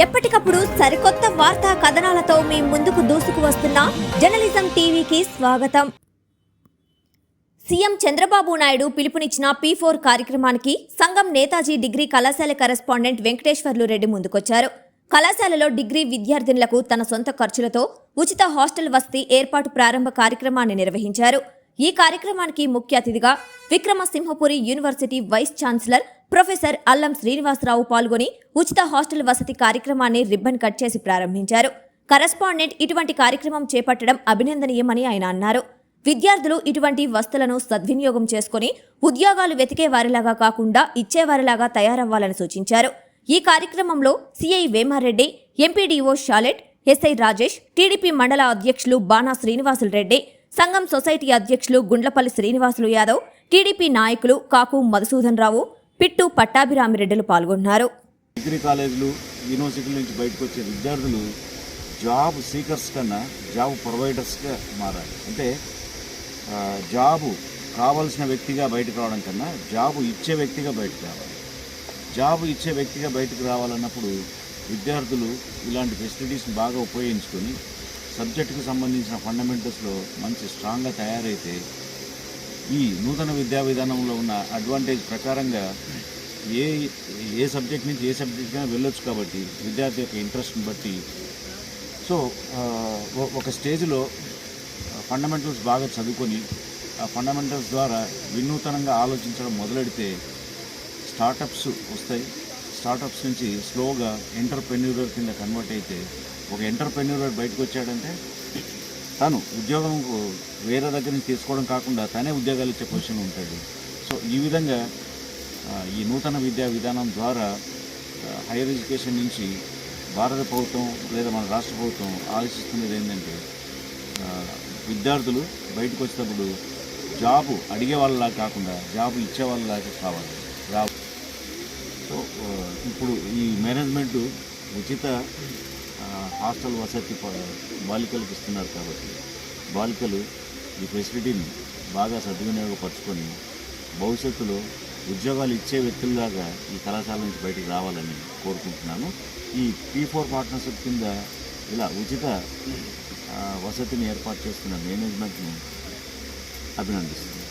ఎప్పటికప్పుడు సరికొత్త వార్తా కథనాలతో మీ ముందుకు దూసుకు వస్తున్న జర్నలిజం టీవీకి స్వాగతం. సీఎం చంద్రబాబు నాయుడు పిలుపునిచ్చిన పీ ఫోర్ కార్యక్రమానికి సంఘం నేతాజీ డిగ్రీ కళాశాల కరెస్పాండెంట్ వెంకటేశ్వర్లు రెడ్డి ముందుకొచ్చారు. కళాశాలలో డిగ్రీ విద్యార్థినులకు తన సొంత ఖర్చులతో ఉచిత హాస్టల్ వసతి ఏర్పాటు ప్రారంభ కార్యక్రమాన్ని నిర్వహించారు. ఈ కార్యక్రమానికి ముఖ్య అతిథిగా Vikrama Simhapuri university vice chancellor professor Allam Srinivasarao పాల్గొని ఉచిత హాస్టల్ వసతి కార్యక్రమాన్ని రిబ్బన్ కట్ చేసి ప్రారంభించారు. కరస్పాండెంట్ ఇటువంటి కార్యక్రమం చేపట్టడం అభినందనీయమని ఆయన అన్నారు. విద్యార్థులు ఇటువంటి వస్తువులను సద్వినియోగం చేసుకుని ఉద్యోగాలు వెతికే వారిలాగా కాకుండా ఇచ్చేవారిలాగా తయారవ్వాలని సూచించారు. ఈ కార్యక్రమంలో CI Vema Reddy MPDO Shalet SI Rajesh TDP మండల అధ్యక్షులు బాణా శ్రీనివాసులు రెడ్డి సంఘం సొసైటీ అధ్యక్షులు గుండ్లపల్లి శ్రీనివాసులు యాదవ్ టీడీపీ నాయకులు కాకు మధుసూదన్ రావు పిట్టు పట్టాభిరామిరెడ్డిలు పాల్గొన్నారు. డిగ్రీ కాలేజీలు యూనివర్సిటీల నుంచి బయటకు వచ్చే విద్యార్థులు జాబ్ సీకర్స్ కన్నా జాబ్ ప్రొవైడర్స్గా మారాలి. అంటే జాబు కావాల్సిన వ్యక్తిగా బయటకు రావడం కన్నా జాబు ఇచ్చే వ్యక్తిగా బయటకు రావాలి. జాబు ఇచ్చే వ్యక్తిగా బయటకు రావాలన్నప్పుడు విద్యార్థులు ఇలాంటి ఫెసిలిటీస్ని బాగా ఉపయోగించుకొని సబ్జెక్టుకు సంబంధించిన ఫండమెంటల్స్లో మంచి స్ట్రాంగ్గా తయారైతే ఈ నూతన విద్యా విధానంలో ఉన్న అడ్వాంటేజ్ ప్రకారంగా ఏ ఏ సబ్జెక్ట్ నుంచి ఏ సబ్జెక్ట్గా వెళ్ళొచ్చు కాబట్టి విద్యార్థి యొక్క ఇంట్రెస్ట్ని బట్టి. సో ఒక స్టేజ్లో ఫండమెంటల్స్ బాగా చదువుకొని ఆ ఫండమెంటల్స్ ద్వారా వినూతనంగా ఆలోచించడం మొదలెడితే స్టార్టప్స్ వస్తాయి. స్టార్టప్స్ నుంచి స్లోగా ఎంటర్ప్రెన్యూరర్ కింద కన్వర్ట్ అయితే ఒక ఎంటర్ప్రెన్యూరర్ బయటకు వచ్చాడంటే తను ఉద్యోగం వేరే దగ్గర నుంచి తీసుకోవడం కాకుండా తనే ఉద్యోగాలు ఇచ్చే పొజిషన్ ఉంటాడు. సో ఈ విధంగా ఈ నూతన విద్యా విధానం ద్వారా హైయర్ ఎడ్యుకేషన్ నుంచి భారత ప్రభుత్వం లేదా మన రాష్ట్ర ప్రభుత్వం ఆలోచిస్తున్నది ఏంటంటే విద్యార్థులు బయటకు వచ్చేటప్పుడు జాబు అడిగే వాళ్ళలా కాకుండా జాబు ఇచ్చే వాళ్ళలాగా కావాలి. రా సో ఇప్పుడు ఈ మేనేజ్మెంట్ ఉచిత హాస్టల్ వసతి బాలికలకు ఇస్తున్నారు కాబట్టి బాలికలు ఈ ఫెసిలిటీని బాగా సద్వినియోగపరచుకొని భవిష్యత్తులో ఉద్యోగాలు ఇచ్చే వ్యక్తుల్లాగా ఈ కళాశాల నుంచి బయటకు రావాలని కోరుకుంటున్నాను. ఈ పీ ఫోర్ పార్ట్నర్షిప్ కింద ఇలా ఉచిత వసతిని ఏర్పాటు చేస్తున్న మేనేజ్మెంట్ను అభినందిస్తున్నాను.